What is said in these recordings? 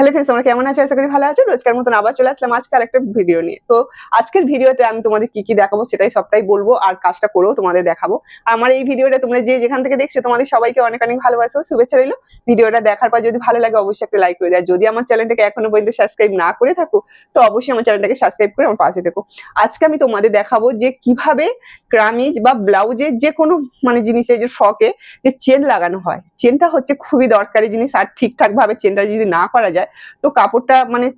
Hello friends তোমরা কেমন আছো? আশা করি ভালো আছো। রোজকার মতন আবার চলে আসলাম আজকে আর একটা ভিডিও নিয়ে। তো আজকের ভিডিওতে আমি তোমাদের কি কি দেখাবো সেটাই সবটাই বলব আর কাজটা করেও তোমাদের দেখাবো। আমার এই ভিডিওটা তোমরা যে যেখান থেকে দেখছ, তোমাদের সবাইকে অনেক অনেক ভালোবাসো শুভেচ্ছা রইল। ভিডিওটা দেখার পর যদি ভালো লাগে, অবশ্যই একটা লাইক করে দেয় যদি আমার চ্যানেলটাকে এখনও পর্যন্ত সাবস্ক্রাইব না করে থাকো, তো অবশ্যই আমার চ্যানেলটাকে সাবস্ক্রাইব করে আমার পাশে থেকো। আজকে আমি তোমাদের দেখাবো যে কীভাবে ক্রামিজ বা ব্লাউজের যে কোনো মানে জিনিসের যে ফ্রকে যে চেন লাগানো হয়। চেনটা হচ্ছে খুবই দরকারি জিনিস। আর ঠিকঠাকভাবে চেনটা যদি না করা যায় তো কাপড়টা মানে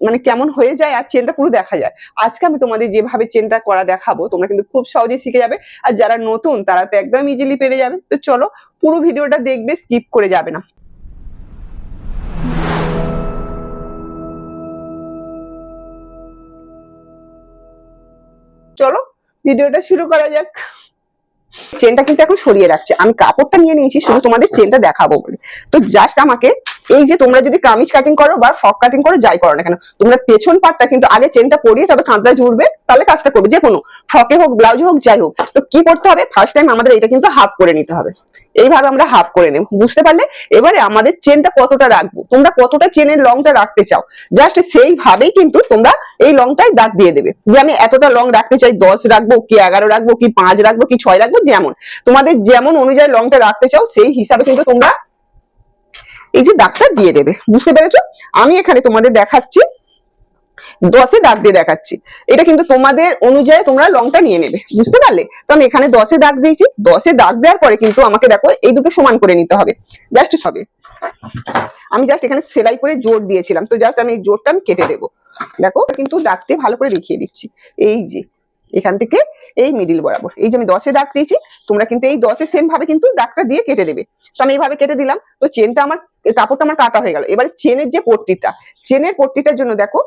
মানে কেমন হয়ে যায় আর চেনটা পুরো দেখা যায়। আজকে আমি তোমাদের যেভাবে চেনটা করা দেখাবো, তোমরা কিন্তু খুব সহজেই শিখে যাবে। আর যারা নতুন, তারা তো একদম ইজিলি পেরে যাবে। তো চলো, পুরো ভিডিওটা দেখবে স্কিপ করে যাবে না। চলো, ভিডিওটা শুরু করা যাক। চেনটা কিন্তু এখন সরিয়ে রাখছে। আমি কাপড়টা নিয়ে নিয়েছি, শুধু তোমাদের চেনটা দেখাবো বলে। তো জাস্ট আমাকে এই যে তোমরা যদি কামিজ কাটিং করো বা ফক কাটিং করো, যাই করো না কেন, তোমরা পেছন পাটটা কিন্তু আগে চেনটা পরিয়ে তবে কাঁধটা জুড়বে তাহলে কাজটা করবে। যে কোনো ফ্রকে হোক ব্লাউজ হোক, যাই হোক। তো কি করতে হবে? ফার্স্ট টাইম আমাদের এটা কিন্তু হাফ করে নিতে হবে। এইভাবে আমরা হাফ করে নেব। বুঝতে পারলে? এবারে আমাদের চেনটা কতটা রাখব? তোমরা কতটা চেনের লংটা রাখতে চাও? জাস্ট সেইভাবেই কিন্তু তোমরা এই লংটায় দাগ দিয়ে দেবে। যে আমি এতটা লং রাখতে চাই, দশ রাখব, কি এগারো রাখব, কি পাঁচ রাখব, কি ছয় রাখব, যেমন। তোমাদের যেমন অনুযায়ী লংটা রাখতে চাও, সেই হিসাবে কিন্তু তোমরা এই যে দাগটা দিয়ে দেবে। বুঝতে পেরেছ? আমি এখানে তোমাদের দেখাচ্ছি দশে দাগ দিয়ে দেখাচ্ছি। এটা কিন্তু তোমাদের অনুযায়ী তোমরা লংটা নিয়ে নেবে, বুঝতে পারলে? তো আমি এখানে দশে দাগ দিয়েছি, দশে দাগ দেওয়ার পরে কিন্তু আমাকে দেখো এই দুটো সমান করে নিতে হবে। জাস্ট সবে। আমি জাস্ট এখানে সেলাই করে জোর দিয়েছিলাম, তো জাস্ট আমি এই জোরটা আমি কেটে দেবো। দেখো, কিন্তু দাগতে ভালো করে দেখিয়ে দিচ্ছি। এই যে এখান থেকে এই মিডিল বরাবর। এই যে আমি দশে দাগ দিয়েছি তোমরা কিন্তু এই দশে সেম ভাবে কিন্তু দাগটা দিয়ে কেটে দেবে। তো আমি এইভাবে কেটে দিলাম, তো চেনটা আমার, কাপড়টা আমার কাটা হয়ে গেল। এবারে চেনের যে পট্টিটা চেনের পট্টিটার জন্য দেখো,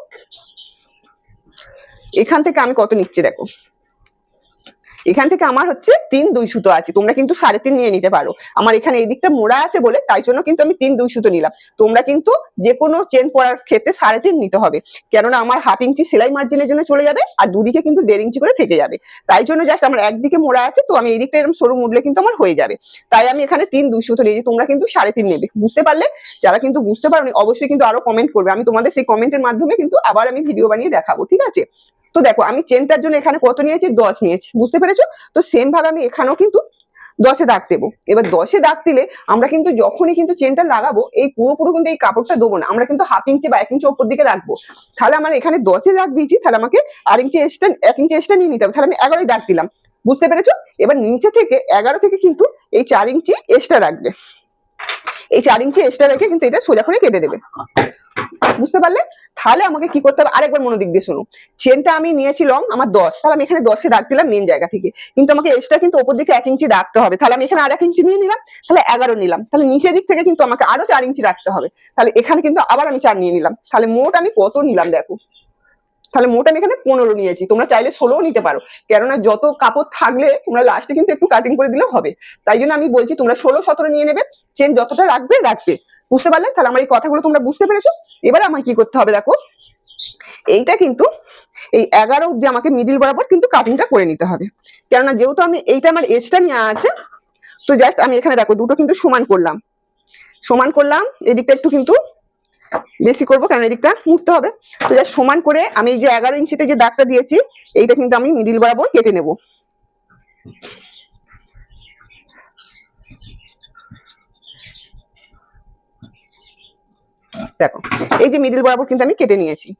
এখান থেকে আমি কত নিচ্ছি দেখো। এখান থেকে আমার হচ্ছে তিন দুই সুতো আছে। তোমরা কিন্তু সাড়ে তিন নিয়ে নিতে পারো। আমার এখানে এই দিকটা মোড়া আছে বলে, তাই জন্য কিন্তু আমি তিন দুই সুতো নিলাম। তোমরা কিন্তু যে কোনো চেন পরার ক্ষেত্রে সাড়ে তিন নিতে হবে। কেননা আমার হাফ ইঞ্চি সেলাই মার্জিনের জন্য চলে যাবে আর দুদিকে কিন্তু দেড় ইঞ্চি করে থেকে যাবে। তাই জন্য জাস্ট আমার একদিকে মোড়া আছে, তো আমি এই দিকটা এরকম সরু মুড়লে কিন্তু আমার হয়ে যাবে। তাই আমি এখানে তিন দুই সুতো নিয়েছি। তোমরা কিন্তু সাড়ে তিন নেবে। বুঝতে পারলে? যারা কিন্তু বুঝতে পারোনি, অবশ্যই কিন্তু আরও কমেন্ট করবে। আমি তোমাদের সেই কমেন্টের মাধ্যমে কিন্তু আবার আমি ভিডিও বানিয়ে দেখাবো, ঠিক আছে? তো দেখো, আমি চেনটার জন্য এখানে কত নিয়েছি? দশ নিয়েছি। বুঝতে পেরেছ? তো সেম ভাবে আমি এখানেও কিন্তু দশে দাগ দেবো। এবার দশে দাগ দিলে আমরা কিন্তু যখনই কিন্তু চেনটা লাগাবো, এই পুরোপুরো কিন্তু এই কাপড়টা দেবো না। আমরা কিন্তু হাফ ইঞ্চি বা এক ইঞ্চি ওপর দিকে রাখব। তাহলে আমার এখানে দশে দাগ দিয়েছি, তাহলে আমাকে আর ইঞ্চি এক্সট্রা এক ইঞ্চি এক্সট্রা নিয়ে নিতে হবে। তাহলে আমি এগারোই দাগ দিলাম। বুঝতে পেরেছ? এবার নিচে থেকে, এগারো থেকে কিন্তু এই চার ইঞ্চি এক্সট্রা রাখবে। এই চার ইঞ্চি এক্সট্রা রেখে কিন্তু এটা সোজা করে কেটে দেবে। বুঝতে পারলে? তাহলে আমাকে কি করতে হবে? আরেকবার মনোদিক দিয়ে শোনো। চেনটা আমি নিয়েছি লং আমার দশ। তাহলে আমি এখানে দশে দাগ দিলাম মেন জায়গা থেকে। কিন্তু আমাকে এক্সট্রা কিন্তু ওপর দিকে এক ইঞ্চি রাখতে হবে। তাহলে আমি এখানে আর এক ইঞ্চি নিয়ে নিলাম, তাহলে এগারো নিলাম। তাহলে নিচের দিক থেকে কিন্তু আমাকে আরও চার ইঞ্চি রাখতে হবে। তাহলে এখানে কিন্তু আবার আমি চার নিয়ে নিলাম। তাহলে মোট আমি কত নিলাম দেখো? তাহলে মোট আমি এখানে পনেরো নিয়েছি। তোমরা চাইলে ষোলোও নিতে পারো। কেননা যত কাপড় থাকলে তোমরা লাস্টে কিন্তু একটু কাটিং করে দিলে হবে। তাই জন্য আমি বলছি তোমরা ষোলো সতেরো নিয়ে নেবে। চেন যতটা রাখবে রাখবে। বুঝতে পারলে? তাহলে আমার এই কথাগুলো তোমরা বুঝতে পেরেছ? এবার আমাকে কি করতে হবে দেখো? এইটা কিন্তু এই এগারো অব্দি আমাকে মিডিল বরাবর কিন্তু কাটিংটা করে নিতে হবে। কেননা যেহেতু আমি এইটা আমার এজটা নেওয়া আছে, তো জাস্ট আমি এখানে দেখো দুটো কিন্তু সমান করলাম। সমান করলাম, এদিকটা একটু কিন্তু বেশি করব কারণ এদিকটা মুড়তে হবে। তো জাস্ট সমান করে আমি এই যে এগারো ইঞ্চিতে যে দাগটা দিয়েছি, এইটা কিন্তু আমি মিডিল বরাবর কেটে নেব। দেখো, এই যে মিডিল বরাবর কিন্তু আমি কেটে নিয়েছি।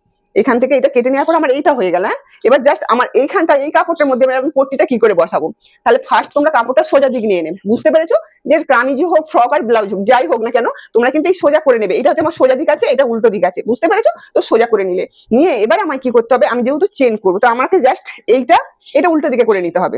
এখান থেকে এটা কেটে নেওয়ার পর আমার এইটা হয়ে গেল হ্যাঁ? এবার জাস্ট আমার এইখানটা, এই কাপড়টার মধ্যে আমি পট্টিটা কি করে বসাবো? তাহলে ফার্স্ট তোমরা কাপড়টা সোজা দিক নিয়ে নেবে। বুঝতে পেরেছ? যে কামিজি হোক ফ্রক আর ব্লাউজ হোক, যাই হোক না কেন, তোমরা কিন্তু এই সোজা করে নেবে। এটা হচ্ছে আমার সোজা দিক আছে, এটা উল্টো দিক আছে। বুঝতে পেরেছ? তো সোজা করে নিলে। নিয়ে এবার আমায় কি করতে হবে? আমি যেহেতু চেন করব, তো আমাকে জাস্ট এইটা, এটা উল্টো দিকে করে নিতে হবে।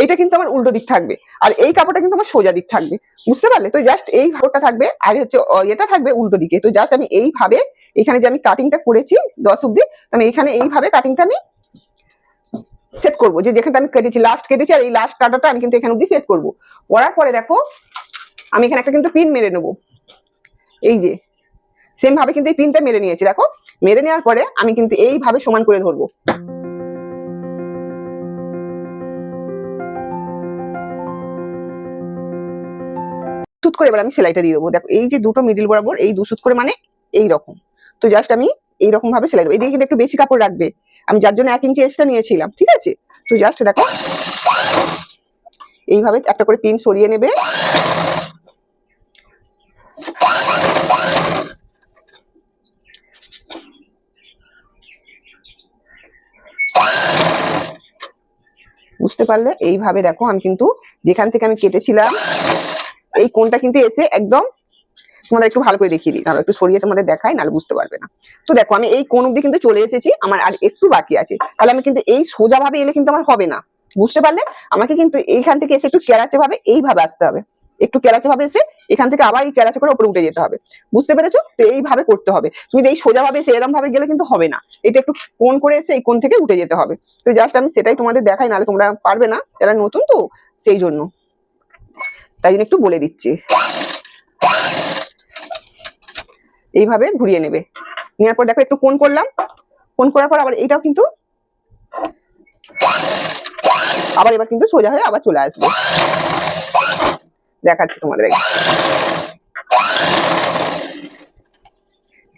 এইটা কিন্তু আমার উল্টো দিক থাকবে। আর এই কাপড়টা কিন্তু আমার সোজা দিক থাকবে। বুঝতে পারলে? তো জাস্ট এই কাপড়টা থাকবে, আর হচ্ছে এটা থাকবে উল্টো দিকে। তো জাস্ট আমি এইভাবে, এখানে যে আমি কাটিংটা করেছি দশ অব্দি আমি এখানে এইভাবে কাটিংটা আমি সেট করব। যে যেখানটা আমি কেটেছি লাস্ট কেটেছি, আর এই লাস্ট কাটাটা আমি কিন্তু এখানে অব্দি সেট করব। করার পরে দেখো, আমি এখানে একটা কিন্তু পিন মেরে নেব। এই যে সেম ভাবে কিন্তু এই পিনটা মেরে নিয়েছি। দেখো, মেরে নেওয়ার পরে আমি কিন্তু এইভাবে সমান করে ধরবো। সুত করে এবার আমি সেলাইটা দিয়ে দেবো। দেখো, এই যে দুটো মিডিল বরাবর, এই দু সুত করে মানে এই রকম তো জাস্ট আমি এইরকম ভাবে সেলাই দেবো। এদিকে কিন্তু একটু বেশি কাপড় রাখবে। আমি যার জন্য এক ইঞ্চি এক্সট্রা নিয়েছিলাম, ঠিক আছে? তো জাস্ট দেখো, এইভাবে একটা করে পিন সরিয়ে নেবে। বুঝতে পারলে? এইভাবে দেখো, আমি কিন্তু যেখান থেকে আমি কেটেছিলাম এই কোনটা কিন্তু এসে একদম তোমাদের একটু ভালো করে দেখিয়ে দিই। তাহলে একটু সরিয়ে তোমাদের দেখাই, নাহলে বুঝতে পারবে না। তো দেখো, আমি এই কোন অব্দি কিন্তু চলে এসেছি, আমার আর একটু বাকি আছে। তাহলে আমি কিন্তু এই সোজা ভাবে এলে কিন্তু আমার হবে না। বুঝতে পারলে? আমাকে কিন্তু এইখান থেকে এসে একটু কেরাচে ভাবে এইভাবে আসতে হবে। একটু কেরাচে ভাবে এসে এখান থেকে আবার এই কেরাচে করে উপরে উঠে যেতে হবে। বুঝতে পেরেছ? তো এইভাবে করতে হবে। তুমি এই সোজা ভাবে এসে এরম ভাবে গেলে কিন্তু হবে না। এটা একটু কোন করে এসে এই কোন থেকে উঠে যেতে হবে। তো জাস্ট আমি সেটাই তোমাদের দেখাই, নাহলে তোমরা পারবে না। যারা নতুন তো, সেই জন্য। তাই জন্য একটু বলে দিচ্ছি। এইভাবে ঘুরিয়ে নেবে। নেওয়ার পর দেখো একটু কোন করলাম। কোন করার পর আবার এইটাও কিন্তু আবার এবার কিন্তু সোজা হয়ে আবার চলে আসবে। দেখাচ্ছি তোমাদের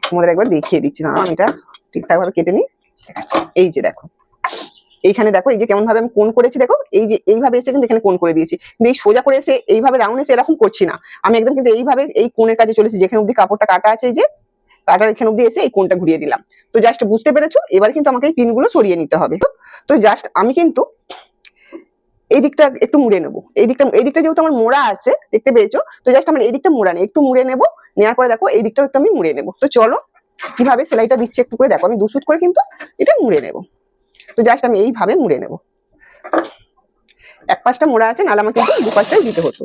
তোমাদের একবার দেখিয়ে দিচ্ছি। না, আমি এটা ঠিকঠাক ভাবে কেটে নিই। এই যে দেখো। এইখানে দেখো, এই যে কেমন ভাবে আমি কোন করেছি, দেখো, এই যে এইভাবে এসে কিন্তু এখানে কোন করে দিয়েছি। এই সোজা করে এসে এইভাবে রাউন্ড এসে এরকম করছি না। আমি একদম কিন্তু এইভাবে এই কোণের কাছে চলেছি, যেখানে অব্দি কাপড়টা কাটা আছে এই যে কাটার এখানে অব্দি এসে এই কোণটা ঘুরিয়ে দিলাম। তো জাস্ট বুঝতে পেরেছ? এবার কিন্তু আমাকে এই পিনগুলো সরিয়ে নিতে হবে। তো জাস্ট আমি কিন্তু এই দিকটা একটু মুড়ে নেব। এই দিকটা এই দিকটা যেহেতু আমার মোড়া আছে, দেখতে পেয়েছ? তো জাস্ট আমার এই দিকটা মোড়া নেই, একটু মুড়ে নেব। নেওয়ার পরে দেখো, এই দিকটাও একটু আমি মুড়ে নেব। তো চলো, কীভাবে সেলাইটা দিচ্ছে একটু করে দেখো। আমি দুশুট করে কিন্তু এটা মুড়ে নেব। তো জাস্ট আমি এইভাবে মুড়ে নেব। এক পাশটা মোড়া আছে, নাহলে আমাকে দু পাশটাই দিতে হতো।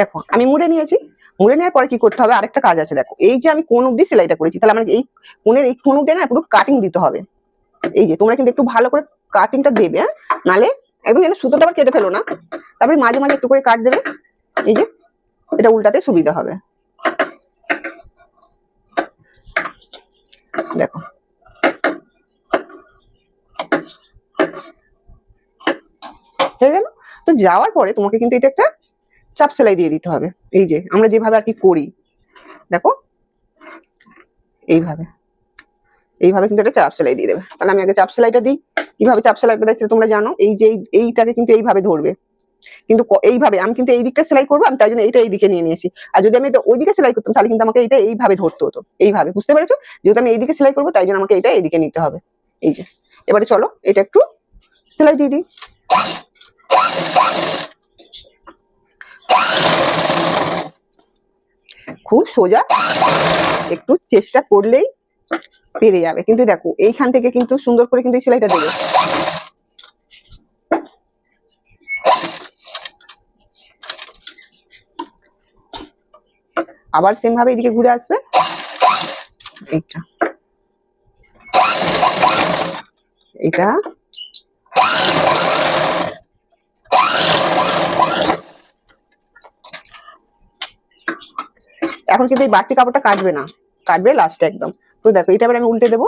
দেখো, আমি মুড়ে নিয়েছি, মুড়ে নেওয়ার পরে কি করতে হবে? আরেকটা কাজ আছে, দেখো, এই যে আমি কোন অব্দি সেলাইটা করেছি, তাহলে আমার এই কোণের এই কোন অব্দি না পুরো কাটিং দিতে হবে। এই যে, তোমরা কিন্তু একটু ভালো করে কাটিংটা দেবে হ্যাঁ? নালে একদম যেন সুতোটা আবার কেটে ফেলো না, তারপরে মাঝে মাঝে একটু করে কাট দেবে, এই যে, এটা উল্টাতে সুবিধা হবে। দেখো। হয়ে গেল? তো যাওয়ার পরে তোমাকে কিন্তু এটা একটা চাপ সেলাই দিয়ে দিতে হবে। এই যে, আমরা যেভাবে আর কি করি, দেখো, এইভাবে। এইভাবে কিন্তু একটা চাপ সেলাই দিয়ে দেবে। তাহলে আমি আগে চাপ সেলাইটা দিই। কীভাবে চাপ সেলাইটা সেটা তোমরা জানো? এই যে, এই- এইটাকে কিন্তু এইভাবে ধরবে। কিন্তু এইভাবে, আমি কিন্তু এই দিকটা সেলাই করব, আমি তাই জন্য এইটা এই দিকে নিয়ে নিয়েছি। আর যদি আমি এটা ওই দিকে সেলাই করতাম, তাহলে কিন্তু আমাকে এটা এইভাবে ধরতে হতো। এইভাবে, বুঝতে পেরেছ? যেহেতু আমি এইদিকে সেলাই করব, তাই জন্য আমাকে এটা এইদিকে নিতে হবে। এই যে, এবারে চলো, এটা একটু সেলাই দিয়ে দিই। খুব সোজা। একটু চেষ্টা করলেই পেরে যাবে। কিন্তু দেখো, এইখান থেকে কিন্তু সুন্দর করে কিন্তু এই সেলাইটা দেবে। আবার সেম ভাবে এদিকে ঘুরে আসবে। এইটা। এটা এখন কিন্তু এই বাড়তি কাপড়টা কাটবে না। কাটবে লাস্টে একদম। তো দেখো, এটা আমি উল্টে দেবো।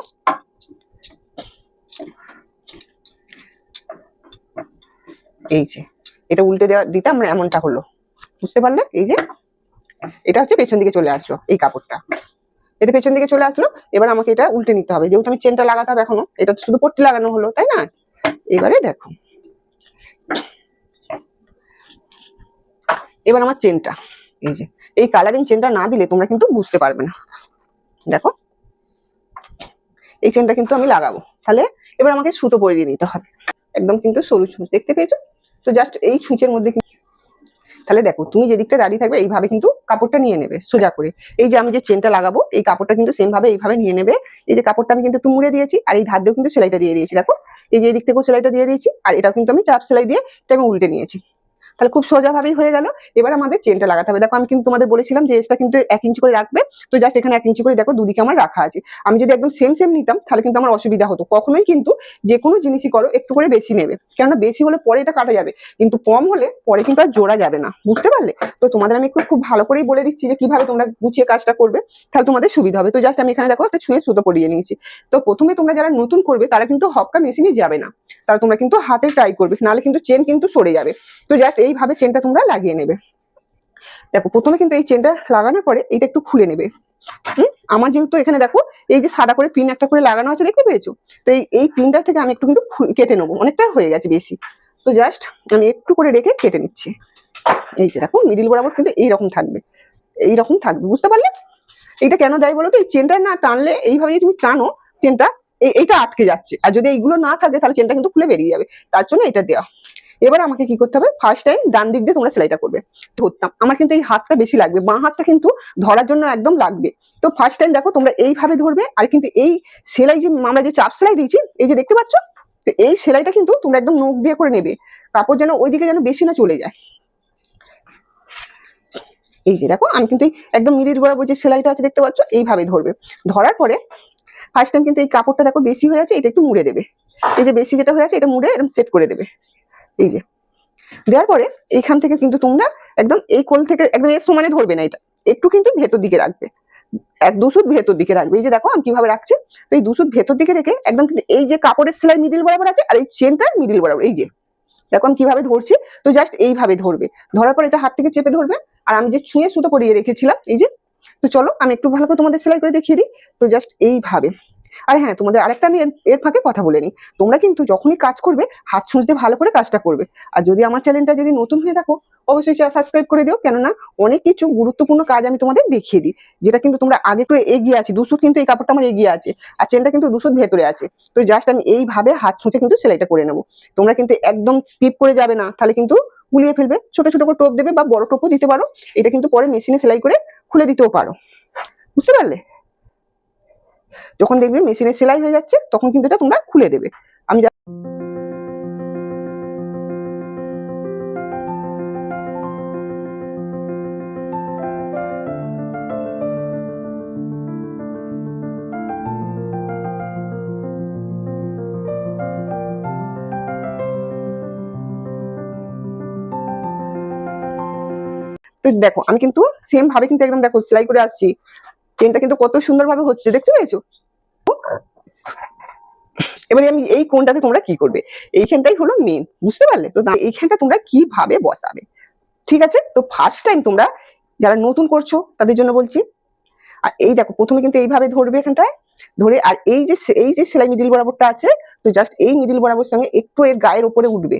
এই যে, এটা উল্টে দেওয়া দিতে আমরা এমনটা হলো। বুঝতে পারলে? এই যে, এটা হচ্ছে পেছন দিকে চলে আসলো এই কাপড়টা। এটা পেছন দিকে চলে আসলো, এবার আমাকে এটা উল্টে নিতে হবে। যেহেতু আমি চেনটা লাগাতে হবে এখনও, এটা তো শুধু পট্টি লাগানো হলো, তাই না? এবারে দেখো। এবার আমার চেনটা এই যে, এই কালারিং চেনটা না দিলে তোমরা কিন্তু বুঝতে পারবে না। দেখো, এই চেনটা কিন্তু আমি লাগাবো। তাহলে এবার আমাকে সুতো পরিয়ে নিতে হবে। একদম কিন্তু সরু ছুঁচ দেখতে পেয়েছ? তো জাস্ট এই ছুঁচের মধ্যে তাহলে দেখো, তুমি যেদিকটা দাঁড়িয়ে থাকবে, এইভাবে কিন্তু কাপড়টা নিয়ে নেবে, সোজা করে। এই যে আমি যে চেনটা লাগাবো, এই কাপড়টা কিন্তু সেম ভাবে এইভাবে নিয়ে নেবে। এই যে কাপড়টা আমি কিন্তু মুড়ে দিয়েছি, আর এই ধার দিয়েও কিন্তু সেলাইটা দিয়ে দিয়েছি, দেখো। এই যে দিক থেকেও সেলাইটা দিয়ে দিয়েছি, আর এটাও কিন্তু আমি চাপ সেলাই দিয়ে, এটা আমি উল্টে নিয়েছি। তাহলে খুব সোজাভাবেই হয়ে গেল। এবার আমাদের চেনটা লাগাতে হবে। দেখো আমি কিন্তু তোমাদের বলেছিলাম যে এসটা কিন্তু এক ইঞ্চি করে রাখবে। তো জাস্ট এখানে এক ইঞ্চি করে দেখো দুদিকে আমার রাখা আছে। আমি যদি একদম সেম সেম নিতাম, তাহলে কিন্তু আমার অসুবিধা হতো। কখনোই কিন্তু যে কোনো জিনিসই করো, একটু করে বেশি নেবে। কেননা বেশি হলে পরে এটা কাটা যাবে। কিন্তু কম হলে পরে কিন্তু আর জোড়া যাবে না। বুঝতে পারলে? তো তোমাদের আমি একটু খুব ভালো করেই বলে দিচ্ছি যে কীভাবে তোমরা গুছিয়ে কাজটা করবে, তাহলে তোমাদের সুবিধা হবে। তো জাস্ট আমি এখানে দেখো একটা ছুঁয়ে সুতো পরিয়ে নিয়েছি। তো প্রথমে তোমরা যারা নতুন করবে, তারা কিন্তু হপকা মেশিনে যাবে না। তারা তোমরা কিন্তু হাতে ট্রাই করবে। নাহলে কিন্তু চেন কিন্তু সরে যাবে। তো জাস্ট এইভাবে চেনটা তোমরা লাগিয়ে নেবে। দেখো, প্রথমে কিন্তু এই চেনটা লাগানোর পরে এটা একটু খুলে নেবে? আমার যেহেতু এখানে দেখো, এই যে সাদা করে পিন একটা করে লাগানো আছে, দেখতে পেয়েছ? তো এই এই পিনটা থেকে আমি একটু কিন্তু কেটে নেব। অনেকটা হয়ে গেছে বেশি। তো জাস্ট আমি একটু করে রেখে কেটে নিচ্ছি। এই যে দেখো মিডিল বরাবর কিন্তু এইরকম থাকবে। এইরকম থাকবে, বুঝতে পারলে? এটা কেন দেয় বলো তো? এই চেনটা না টানলে এইভাবে তুমি টানো চেনটা এই- এইটা আটকে যাচ্ছে। আর যদি এইগুলো না থাকে, তাহলে চেনটা কিন্তু খুলে বেরিয়ে যাবে। তার জন্য এটা দেওয়া। এবার আমাকে কি করতে হবে? ফার্স্ট টাইম ডান দিক দিয়ে তোমরা সেলাইটা করবে। ধরতাম। আমার কিন্তু এই হাতটা বেশি লাগবে। বাঁ হাতটা কিন্তু ধরার জন্য একদম লাগবে। তো ফার্স্ট টাইম দেখো তোমরা এইভাবে ধরবে আর কিন্তু এই সেলাই যে আমরা যে চাপ সেলাই দিয়েছি, এই যে দেখতে পাচ্ছ? তো এই সেলাইটা কিন্তু তোমরা একদম নখ দিয়ে করে নেবে। কাপড় যেন ওইদিকে যেন বেশি না চলে যায়। এই যে দেখো, আমি কিন্তু একদম মিডিল বরাবর যে সেলাইটা আছে দেখতে পাচ্ছ, এইভাবে ধরবে। ধরার পরে ফার্স্ট টাইম কিন্তু এই কাপড়টা দেখো বেশি হয়ে আছে, এটা একটু মুড়ে দেবে। এই যে বেশি যেটা হয়ে আছে, এটা মুড়ে এরকম সেট করে দেবে। এই যে। দেওয়ার পরে এইখান থেকে কিন্তু তোমরা একদম এই কোল থেকে একদম এর সমানে ধরবে না এটা। একটু কিন্তু ভেতর দিকে রাখবে। এক দুসুদ ভেতর দিকে রাখবে। এই যে দেখো, আমি কীভাবে রাখছি? তো এই দুসুদ ভেতর দিকে রেখে একদম কিন্তু এই যে কাপড়ের সেলাই মিডিল বরাবর আছে আর এই চেনটার মিডিল বরাবর, এই যে। দেখো, আমি কীভাবে ধরছি? তো জাস্ট এইভাবে ধরবে। ধরার পর এটা হাত থেকে চেপে ধরবে। আর আমি যে ছুঁয়ে সুতো পরিয়ে রেখেছিলাম, এই যে। তো চলো, আমি একটু ভালো করে তোমাদের সেলাই করে দেখিয়ে দিই। তো জাস্ট এইভাবে। আর হ্যাঁ তোমাদের আরেকটা আমি এর- ফাঁকে কথা বলে নিই। তোমরা কিন্তু যখনই কাজ করবে, হাত ছুঁচতে ভালো করে কাজটা করবে। আর যদি আমার চ্যানেলটা যদি নতুন হয়ে থাকো, অবশ্যই সাবস্ক্রাইব করে দিও। কেননা অনেক কিছু গুরুত্বপূর্ণ কাজ আমি তোমাদের দেখিয়ে দিই, যেটা কিন্তু তোমরা আগে একটু এগিয়ে আছি। দুশো কিন্তু এই কাপড়টা আমার এগিয়ে আছে। আর চেনটা কিন্তু দুশো ভেতরে আছে। তো জাস্ট আমি এইভাবে হাত ছুঁচে কিন্তু সেলাইটা করে নেব। তোমরা কিন্তু একদম স্কিপ করে যাবে না। তাহলে কিন্তু গুলিয়ে ফেলবে। ছোট ছোট করে টোপ দেবে বা বড় টোপও দিতে পারো। এটা কিন্তু পরে মেশিনে সেলাই করে খুলে দিতেও পারো। বুঝতে পারলে? যখন দেখবে মেশিনে সেলাই হয়ে যাচ্ছে, তখন কিন্তু এটা তোমরা খুলে দেবে। আমি তো দেখো, আমি কিন্তু সেম ভাবে কিন্তু একদম দেখো সেলাই করে আসছি। চেনটা কিন্তু কত সুন্দর ভাবে হচ্ছে, দেখতে পেয়েছ? এবারে আমি এই কোনটাতে তোমরা কি করবে? এইখানটাই হলো মেন বুঝতে পারলে? তো এইখানটা তোমরা কীভাবে বসাবে? ঠিক আছে? তো ফার্স্ট টাইম তোমরা যারা নতুন করছ, তাদের জন্য বলছি, আর এই দেখো, প্রথমে কিন্তু এইভাবে ধরবে এখানটায়, ধরে, আর এই যে এই যে সেলাই মিডিল বরাবরটা আছে, তো জাস্ট এই মিডিল বরাবর সঙ্গে একটু এর গায়ের উপরে উঠবে।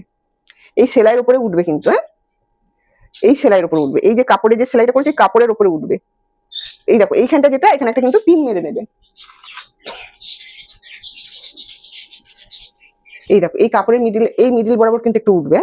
এই সেলাইয়ের উপরে উঠবে কিন্তু হ্যাঁ? এই সেলাইয়ের উপরে উঠবে। এই যে কাপড়ে যে সেলাইটা করেছে কাপড়ের উপরে উঠবে। এই দেখো, এইখানটা যেটা, এখানে একটা কিন্তু পিন মেরে নেবে এই দেখো, এই কাপড়ের মিডিল এই মিডিল বরাবর কিন্তু একটু উঠবে?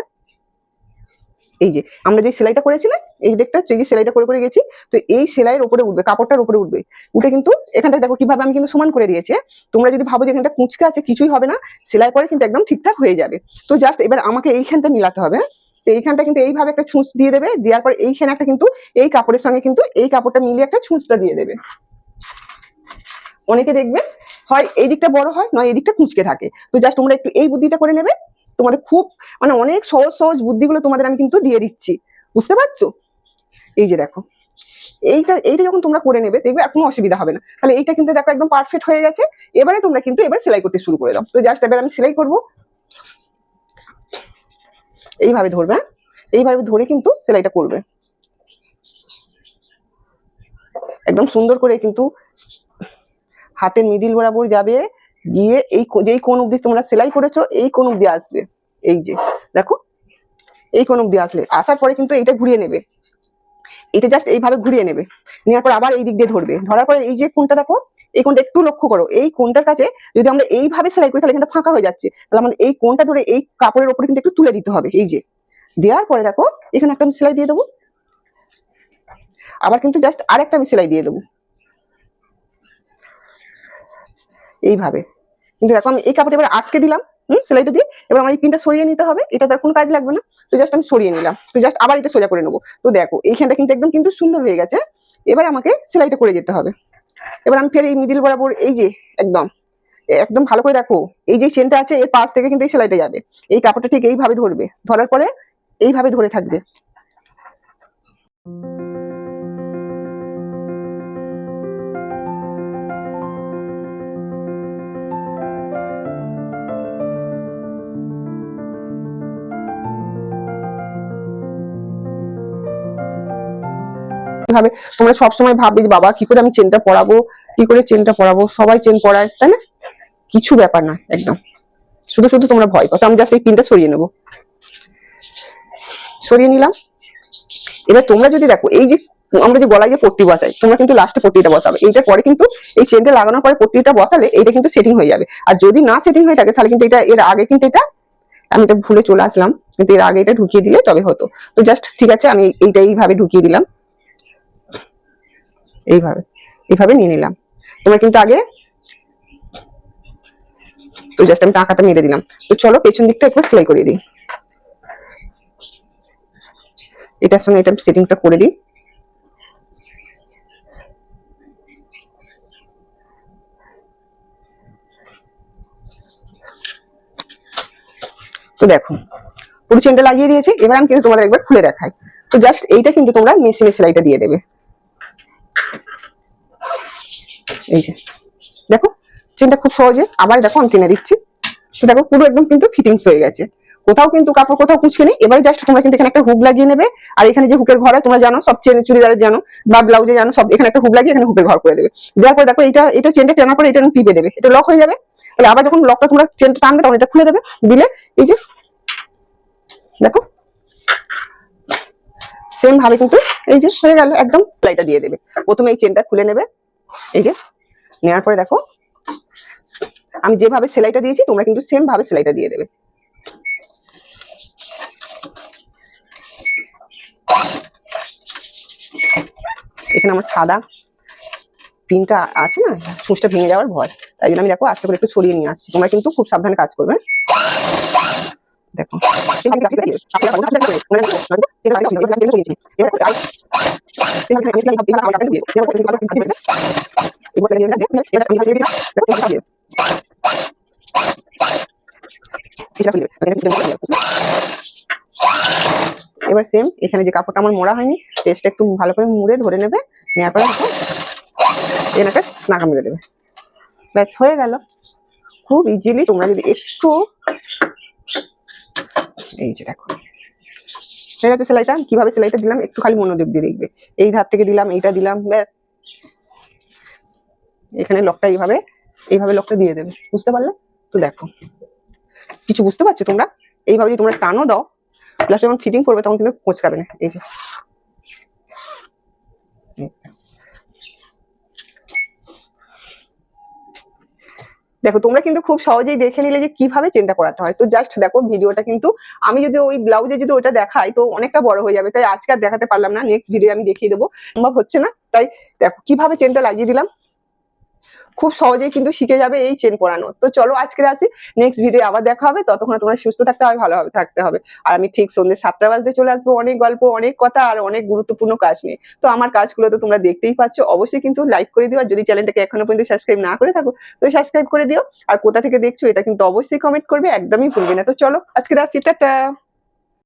এই যে, আমরা যে সেলাইটা করেছি না এই দেখতে যে সেলাইটা করে করে গেছি, তো এই সেলাইয়ের উপরে উঠবে, কাপড়টার উপরে উঠবে উঠে কিন্তু এখানটা দেখো, কীভাবে আমি কিন্তু সমান করে দিয়েছি? তোমরা যদি ভাবো যে এখানটা কুচকে আছে, কিছুই হবে না, সেলাই পরে কিন্তু একদম ঠিকঠাক হয়ে যাবে তো জাস্ট এবার আমাকে এইখানটা মিলাতে হবে হ্যাঁ? এইখানটা কিন্তু এইভাবে একটা ছুঁচ দিয়ে দেবে, দেওয়ার পর এইখানে একটা কিন্তু এই কাপড়ের সঙ্গে কিন্তু এই কাপড়টা মিলিয়ে একটা ছুঁচটা দিয়ে দেবে। অনেকে দেখবে, হয় এই দিকটা বড় হয়, নয় এই দিকটা কুঁচকে থাকে। তো জাস্ট তোমরা একটু এই বুদ্ধিটা করে নেবে, তোমাদের খুব মানে অনেক সহজ সহজ বুদ্ধিগুলো তোমাদের আমি কিন্তু দিয়ে দিচ্ছি। বুঝতে পারছ? এই যে দেখো, এইটা এইটা যখন তোমরা করে নেবে, দেখবে কোনো অসুবিধা হবে না। তাহলে এইটা কিন্তু দেখো একদম পারফেক্ট হয়ে গেছে। এবারে তোমরা কিন্তু এবার সেলাই করতে শুরু করে দাও। তো জাস্ট এবার আমি সেলাই করব। এইভাবে ধরবে হ্যাঁ? এইভাবে ধরে কিন্তু সেলাইটা করবে। একদম সুন্দর করে কিন্তু হাতের মিডিল বরাবর যাবে, গিয়ে এই যেই কোন অব্দি তোমরা সেলাই করেছ, এই কোন অব্দি আসবে। এই যে, দেখো? এই কোন অব্দি আসলে, আসার পরে কিন্তু এইটা ঘুরিয়ে নেবে। এটা জাস্ট এইভাবে ঘুরিয়ে নেবে। নেওয়ার পর আবার এই দিক দিয়ে ধরবে। ধরার পরে এই যে কোনটা দেখো, এই কোনটা একটু লক্ষ্য করো। এই কোনটার কাছে যদি আমরা এইভাবে সেলাই করি, তাহলে এখানটা ফাঁকা হয়ে যাচ্ছে। তাহলে আমাদের এই কোনটা ধরে এই কাপড়ের উপরে কিন্তু একটু তুলে দিতে হবে। এই যে। দেওয়ার পরে দেখো, এখানে একটা আমি সেলাই দিয়ে দেবো। আবার কিন্তু জাস্ট আর একটা আমি সেলাই দিয়ে দেবো। এইভাবে। কিন্তু দেখো আমি এই কাপড়টা এবার আটকে দিলাম। হুম, সেলাইটা দিয়ে। এবার আমার এই পিনটা সরিয়ে নিতে হবে। এটা তার কোনো কাজ লাগবে না। তো জাস্ট আমি সরিয়ে নিলাম। তো জাস্ট আবার এটা সোজা করে নেব। তো দেখো, এইখানটা কিন্তু একদম কিন্তু সুন্দর হয়ে গেছে। এবার আমাকে সেলাইটা করে যেতে হবে। এবার আমি ফের এই মিডিল বরাবর, এই যে, একদম একদম ভালো করে দেখো, এই যে চেনটা আছে, এর পাশ থেকে কিন্তু এই সেলাইটা যাবে। এই কাপড়টা ঠিক এইভাবে ধরবে। ধরার পরে এইভাবে ধরে থাকবে। ভাবে, তোমরা সবসময় ভাববে যে, বাবা, কি করে আমি চেনটা পরাবো? কি করে চেনটা পরাবো? সবাই চেন পরায়, তাই না? কিছু ব্যাপার না, একদম। শুধু শুধু তোমরা ভয় পাও। আমি জাস্ট এই পিনটা সরিয়ে নেব। সরিয়ে নিলাম। এবার তোমরা যদি দেখো, এই যে, আমরা যে গলায় যে পট্টি বসাই, তোমরা কিন্তু লাস্টে পট্টিটা বসাবে। এইটার পরে কিন্তু এই চেনটা লাগানোর পরে পট্টিটা বসালে এইটা কিন্তু সেটিং হয়ে যাবে। আর যদি না সেটিং হয়ে থাকে, তাহলে কিন্তু এটা, এর আগে কিন্তু এটা, আমি এটা ভুলে চলে আসলাম। কিন্তু এর আগে এটা ঢুকিয়ে দিলে তবে হতো। তো জাস্ট ঠিক আছে, আমি এইটা এইভাবে ঢুকিয়ে দিলাম। এইভাবে এইভাবে নিয়ে নিলাম। তোমরা কিন্তু আগে তো জাস্ট আমি টাকাটা মেরে দিলাম। তো চলো পেছন দিকটা একবার সেলাই করে দিই। এটার সঙ্গে এটা সেটিংটা করে দিই। তো দেখো, পুরো চেনটা লাগিয়ে দিয়েছি, এবার আমি কিন্তু তোমাদের একবার খুলে দেখাই। তো জাস্ট এইটা কিন্তু তোমরা মেশিনে সেলাইটা দিয়ে দেবে। এই যে, দেখো চেনটা খুব সহজে আবার দেখো আমি টেনে দিচ্ছি। তো দেখো পুরো একদম কিন্তু ফিটিংস হয়ে গেছে। কোথাও কিন্তু কাপড় কোথাও কুচকে নেই। এবারে জাস্ট তোমরা কিন্তু এখানে একটা হুক লাগিয়ে নেবে। আর এখানে যে হুকের ঘর হয়, তোমরা জানো, সব চেন চুড়িদারের জানো, বা ব্লাউজে জানো, সব এখানে একটা হুক লাগিয়ে এখানে হুকের ঘর করে দেবে। দেওয়ার পরে দেখো এটা এটা চেনটা টানার পরে এটা টিপে দেবে। এটা লক হয়ে যাবে। তাহলে আবার যখন লকটা তোমরা চেনটা টানবে, তখন এটা খুলে দেবে। দিলে এই যে, দেখো সেম ভাবে কিন্তু এই যে হয়ে গেল, একদম সেলাইটা দিয়ে দেবে। প্রথমে এই চেনটা খুলে নেবে। এই যে নেওয়ার পরে দেখো, আমি যেভাবে সেলাইটা দিয়েছি, তোমরা কিন্তু সেম ভাবে সেলাইটা দিয়ে দেবে। এখানে আমার সাদা পিনটা আছে না, সুচটা ভেঙে যাওয়ার ভয়। তাই জন্য আমি দেখো আস্তে করে একটু ছড়িয়ে নিয়ে আসছি। তোমরা কিন্তু খুব সাবধানে কাজ করবে। দেখো। এবার সেম এখানে যে কাপড়টা আমার মোড়া হয়নি টেস্টটা একটু ভালো করে মুড়ে ধরে নেবে, নেওয়ার পরে এনাকে নাকা মেরে দেবে। ব্যাস, হয়ে গেল। খুব ইজিলি তোমরা যদি একটু এই যে দেখো। হয়ে গেছে সেলাইটা কীভাবে সেলাইটা দিলাম, একটু খালি মনোযোগ দিয়ে দেখবে। এই ধার থেকে দিলাম, এইটা দিলাম, ব্যাস। এখানে লকটা এইভাবে এইভাবে লকটা দিয়ে দেবে। বুঝতে পারলে? তো দেখো। কিছু বুঝতে পারছ তোমরা? এইভাবে যদি তোমরা টানও দাও প্লাস যখন ফিটিং করবে তখন কিন্তু কোচকাবে না। এই যে। দেখো, তোমরা কিন্তু খুব সহজেই দেখে নিলে যে কীভাবে চেনটা করাতে হয়। তো জাস্ট দেখো, ভিডিওটা কিন্তু আমি যদি ওই ব্লাউজে যদি ওটা দেখাই, তো অনেকটা বড় হয়ে যাবে। তাই আজকে আর দেখাতে পারলাম না নেক্সট ভিডিও আমি দেখিয়ে দেবো। সম্ভব হচ্ছে না? তাই দেখো, কীভাবে চেনটা লাগিয়ে দিলাম? খুব সহজেই কিন্তু শিখে যাবে এই চেন পরানো। তো চলো আজকে আসি নেক্সট ভিডিও আবার দেখা হবে। ততক্ষণ তোমরা সুস্থ থাকতে হবে, ভালোভাবে থাকতে হবে। আর আমি ঠিক সন্ধ্যে সাতটা বাজতে চলে আসব অনেক গল্প, অনেক কথা আর অনেক গুরুত্বপূর্ণ কাজ নিয়ে। তো আমার কাজগুলো তো তোমরা দেখতেই পাচ্ছ। অবশ্যই কিন্তু লাইক করে দিও। আর যদি চ্যানেলটাকে এখনও পর্যন্ত সাবস্ক্রাইব না করে থাকো, তো সাবস্ক্রাইব করে দিও। আর কোথা থেকে দেখছ, এটা কিন্তু অবশ্যই কমেন্ট করবে, একদমই ভুলবে না। তো চলো আজকে রাখছি টাটা!